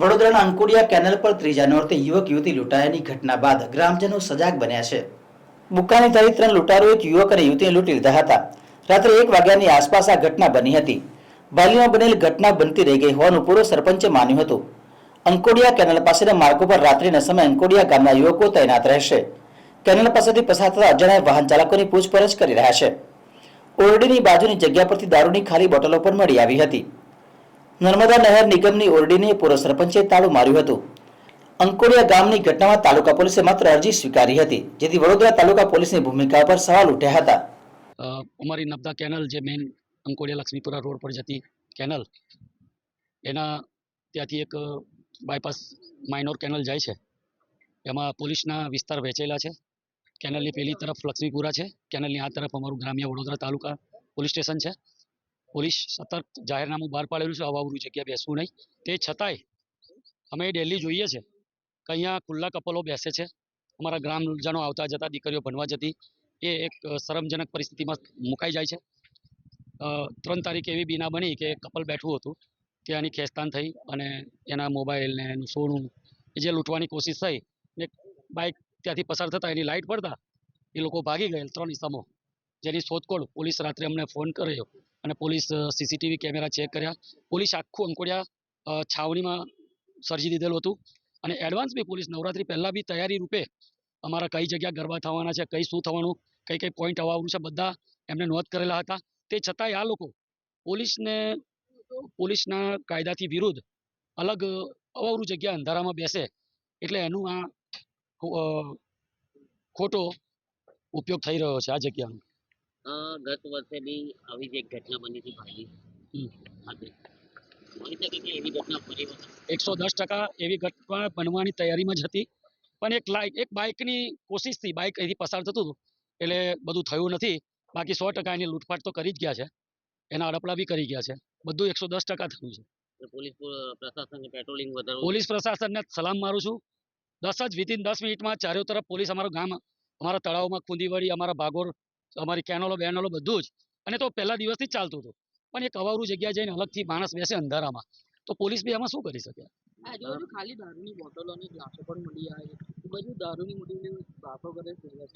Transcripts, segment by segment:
વડોદરાના અંકોડિયા કેનલ પર ત્રીજા નોરતે યુવક યુવતી લૂંટાયાની ઘટના બાદ ગ્રામજનો સજાગ બન્યા છે. બુક્કાની તારી ત્રણ લૂંટારોએ એક યુવક અને યુવતીને લૂંટી લીધા હતા. રાત્રે એક વાગ્યાની આસપાસ આ ઘટના બની હતી. બાલીમાં બનેલ ઘટના બનતી રહી ગઈ હોવાનું પૂર્વ સરપંચે માન્યું હતું. અંકોડિયા કેનલ પાસેના માર્ગો પર રાત્રિના સમયે અંકોડિયા ગામના યુવકો તૈનાત રહેશે. કેનલ પાસેથી પસાર થતા અજાણ્યા વાહન ચાલકોની પૂછપરછ કરી રહ્યા છે. ઓરડીની બાજુની જગ્યા પરથી દારૂની ખાલી બોટલો પણ મળી આવી હતી. નર્મદા નહેર નિગમની ઓરડીને પૂર્વ સરપંચે તાળું માર્યું હતું. અંકોડિયા ગામની ઘટનામાં તાલુકા પોલીસે માત્ર અરજી સ્વીકારી હતી, જેથી વડોદરા તાલુકા પોલીસની ભૂમિકા પર સવાલ ઉઠ્યા હતા. અમારી નબદા કેનલ જે મેઇન અંકોડિયા લક્ષ્મીપુરા રોડ પર જતી કેનલ, એના ત્યાંથી એક બાયપાસ માઇનોર કેનલ જાય છે. એમાં પોલીસના વિસ્તાર વહેંચેલા છે. કેનલની પેલી તરફ લક્ષ્મીપુરા છે, કેનલની આ તરફ અમારું ગ્રામ્ય વડોદરા તાલુકા પોલીસ સ્ટેશન છે. પોલીસ સતર્ક જાહેરનામું બહાર પાડેલું છે, અવાવરું જગ્યા બેસવું નહીં. તે છતાંય અમે ડેલી જોઈએ છે કે અહીંયા ખુલ્લા કપલો બેસે છે. અમારા ગ્રામજનો આવતા જતા દીકરીઓ ભણવા જતી એ એક શરમજનક પરિસ્થિતિમાં મુકાઈ જાય છે. ત્રણ તારીખે એવી બીના બની કે કપલ બેઠું હતું ત્યાંની ખેંચતાન થઈ અને એના મોબાઈલ ને એનું સોનું જે લૂંટવાની કોશિશ થઈ ને બાઇક ત્યાંથી પસાર થતાં એની લાઇટ પડતા એ લોકો ભાગી ગયેલ ત્રણ ઇસમો જેની શોધખોળ પોલીસ રાત્રે અમને ફોન કર્યો. અને પોલીસ સીસીટીવી કેમેરા ચેક કર્યા. પોલીસ આખું અંકોડિયા છાવણીમાં સર્જી દીધેલું હતું. અને એડવાન્સ બી પોલીસ નવરાત્રી પહેલાં બી તૈયારી રૂપે અમારા કઈ જગ્યા ગરબા થવાના છે, કઈ શું થવાનું, કઈ કઈ પોઈન્ટ આવવાનું છે, બધા એમને નોંધ કરેલા હતા. તે છતાંય આ લોકો પોલીસને, પોલીસના કાયદાથી વિરુદ્ધ અલગ અવાવરું જગ્યા અંધારામાં બેસે એટલે એનું આ ખોટો ઉપયોગ થઈ રહ્યો છે આ જગ્યાનો. ગત વર્ષે બી આવી જ એક ઘટના બની હતી ભાઈ બની શકે કે એવી ઘટના ફરી એકસો દસ ટકા એવી ઘટના બનવાની તૈયારીમાં જ હતી. પણ એક લાઇક એક બાઇકની કોશિશથી બાઇક અહીંથી પસાર થતું હતું. એટલે બધું થયું નથી. બાકી સો ટકા એની લૂંટફાટ તો કરી જ ગયા છે. એના અડપડા બી કરી ગયા છે. બધું એકસો દસ ટકા થયું છે. પોલીસ પ્ર- પ્રશાસનને પેટ્રોલિંગ વધારવું પોલીસ પ્રશાસનને સલામ મારું છું. દસ જ વિધિન દસ મિનિટમાં ચારે તરફ પોલીસ અમારું ગામ અમારા તળાવમાં કુંદીવાડી અમારા ભાગોર અમારી કેનલો બેનલો બધું જ. અને તો પહેલા દિવસથી ચાલતું હતું. પણ એક અવારું જગ્યા જઈને અલગથી માણસ બેસે અંધારામાં. તો પોલીસ બી એમાં શું કરી શકે?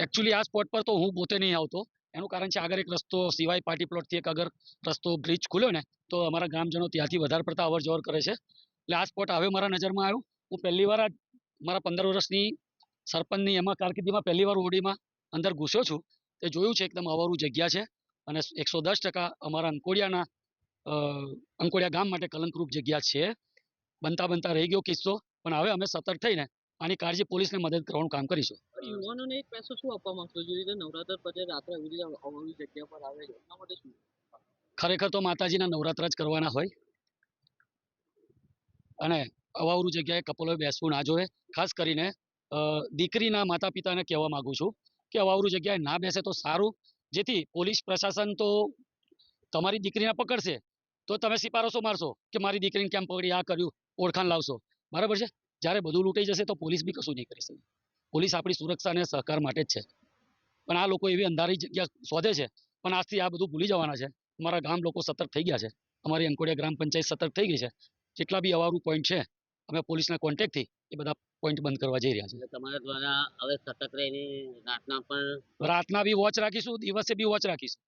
એકચ્યુઅલી આ સ્પોટ પર તો હું પોતે નહીં આવતો. એનું કારણ છે આગળ એક રસ્તો સિવાય પાર્ટી પ્લોટથી એક આગળ રસ્તો બ્રિજ ખુલ્યો ને તો અમારા ગ્રામજનો ત્યાંથી વધારે પડતા અવર જવર કરે છે. એટલે આ સ્પોટ હવે મારા નજરમાં આવ્યું. હું પહેલી વાર મારા પંદર વર્ષની સરપંચની એમાં કારકિર્દીમાં પહેલી વાર ઓડીમાં અંદર ઘૂસ્યો છું. તે જોયું છે એકદમ અવારું જગ્યા છે અને એકસો દસ ટકા અમારા અંકોડિયાના અંકોડિયા ગામ માટે કલંકરૂપ જગ્યા છે. બનતા બનતા રહી ગયો કિસ્સો પણ હવે અમે સતર્ક થઈને આની કાળજી પોલીસને મદદ કરવાનું કામ કરીશું. યુવાનોને એક પૈસો શું આપવા માંગશો? જે રીતે નવરાત્ર પછી રાત્રે આવી રીતે જગ્યા પર આવે છે એના માટે શું? ખરેખર તો માતાજીના નવરાત્ર જ કરવાના હોય. અને અવાવરું જગ્યાએ કપલોએ બેસવું ના જોઈએ. ખાસ કરીને દીકરીના માતા પિતાને કહેવા માગું છું કે અવાવરું જગ્યાએ ના બેસે તો સારું. જેથી પોલીસ પ્રશાસન તો તમારી દીકરીને પકડશે. તો તમે સિપારસો મારશો કે મારી દીકરીને કેમ પકડી? આ કર્યું. ઓળખાણ લાવશો. બરાબર છે? જ્યારે બધું લૂંટાઈ જશે તો પોલીસ બી કશું નહીં કરી શકે. પોલીસ આપણી સુરક્ષા અને સહકાર માટે જ છે. પણ આ લોકો એવી અંધારી જગ્યા શોધે છે. પણ આજથી આ બધું ભૂલી જવાના છે. અમારા ગામ લોકો સતર્ક થઈ ગયા છે. અમારી અંકોડિયા ગ્રામ પંચાયત સતર્ક થઈ ગઈ છે. જેટલા બી અવારું પોઈન્ટ છે અમે પોલીસના કોન્ટેક્ટથી એ બધા પોઈન્ટ બંધ કરવા જઈ રહ્યા છે. તમારા દ્વારા હવે સતત રહીને રાતના પણ રાતના બી વોચ રાખીશું દિવસે બી વોચ રાખીશું.